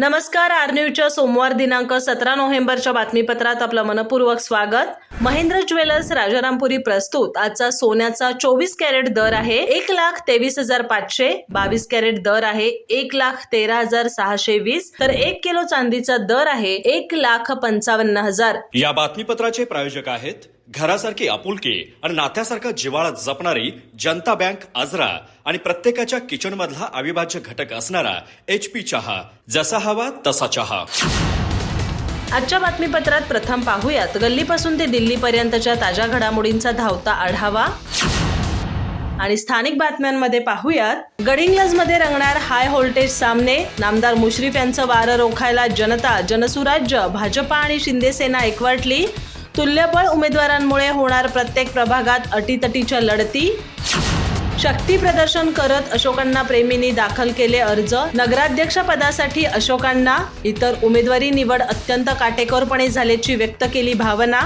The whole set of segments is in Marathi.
नमस्कार आर न्यूजच्या सोमवार दिनांक सतरा नोव्हेंबरच्या बातमीपत्रात आपलं मनपूर्वक स्वागत. महेंद्र ज्वेलर्स राजारामपुरी प्रस्तुत. आजचा सोन्याचा चोवीस कॅरेट दर आहे एक लाख तेवीस हजार पाचशे बावीस कॅरेट दर आहे एक लाख तेरा हजार सहाशे वीस तर एक किलो चांदीचा दर आहे एक लाख पंचावन्न हजार. या बातमीपत्राचे प्रायोजक आहेत घरासारखी आपुलकी आणि नात्यासारखा जिवाळा जपणारी जनता बँक आजरा आणि प्रत्येकाच्या किचन मधला अविभाज्य घटक असणारा एच पी चहा जसा हवा तसा चहा. आजच्या बातमीपत्रात प्रथम पाहूयात. गल्लीपासून ते दिल्लीपर्यंतच्या ताज्या घडामोडींचा धावता आढावा. आणि स्थानिक बातम्यांमध्ये पाहूयात. गडिंग्लजमध्ये रंगणार हाय व्होल्टेज सामने. नामदार मुश्रीफ यांचं वारं रोखायला जनता जनसुराज्य भाजपा आणि शिंदेसेना एकवटली. तुल्यबळ उमेदवारांमुळे होणार प्रत्येक प्रभागात अटीतटीच्या लढती. शक्ती प्रदर्शन करत अशोकांना प्रेमींनी दाखल केले अर्ज. नगराध्यक्ष पदासाठी अशोकांना इतर उमेदवारी निवड अत्यंत काटेकोरपणे झाल्याची व्यक्त केली भावना.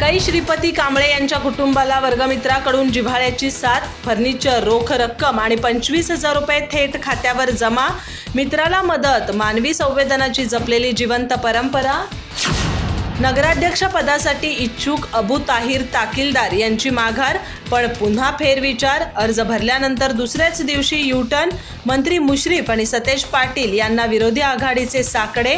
कै श्रीपती कांबळे यांच्या कुटुंबाला वर्गमित्राकडून जिव्हाळ्याची साथ फर्निचर रोख रक्कम आणि पंचवीस हजार रुपये थेट खात्यावर जमा. मित्राला मदत मानवी संवेदनाची जपलेली जिवंत परंपरा. नगराध्यक्ष पदासाठी इच्छुक अबू ताहिर ताकीलदार यांची माघार पण पुन्हा फेरविचार अर्ज भरल्यानंतर दुसऱ्याच दिवशी युटर्न मंत्री मुश्रीफ आणि सतेज पाटील यांना विरोधी आघाडीचे साकडे.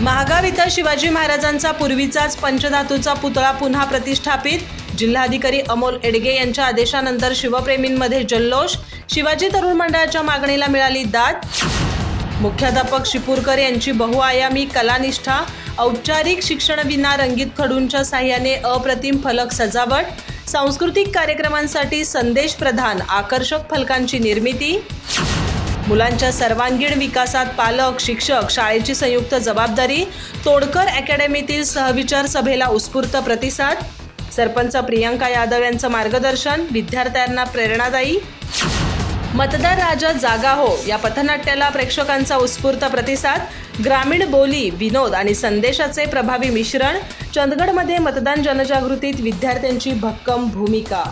महागाव इथं शिवाजी महाराजांचा पूर्वीचाच पंचधातूचा पुतळा पुन्हा प्रतिष्ठापित. जिल्हाधिकारी अमोल एडगे यांच्या आदेशानंतर शिवप्रेमींमध्ये जल्लोष. शिवाजी तरुण मंडळाच्या मागणीला मिळाली दाद. मुख्याध्यापक शिपूरकर यांची बहुआयामी कलानिष्ठा औपचारिक शिक्षणविना रंगीत खडूंच्या साह्याने अप्रतिम फलक सजावट सांस्कृतिक कार्यक्रमांसाठी संदेश प्रधान आकर्षक फलकांची निर्मिती मुलांच्या सर्वांगीण विकासात पालक शिक्षक शाळेची संयुक्त जबाबदारी तोडकर अकॅडमीतील सहविचार सभेला उत्स्फूर्त प्रतिसाद सरपंच प्रियंका यादव यांचं मार्गदर्शन विद्यार्थ्यांना प्रेरणादायी मतदार राजा जागा हो. या पथनाट्याला प्रेक्षकांचा उत्स्फूर्त प्रतिसाद ग्रामीण बोली विनोद आणि संदेशाचे प्रभावी मिश्रण चंदगडमध्ये मतदान जनजागृतीत विद्यार्थ्यांची भक्कम भूमिका.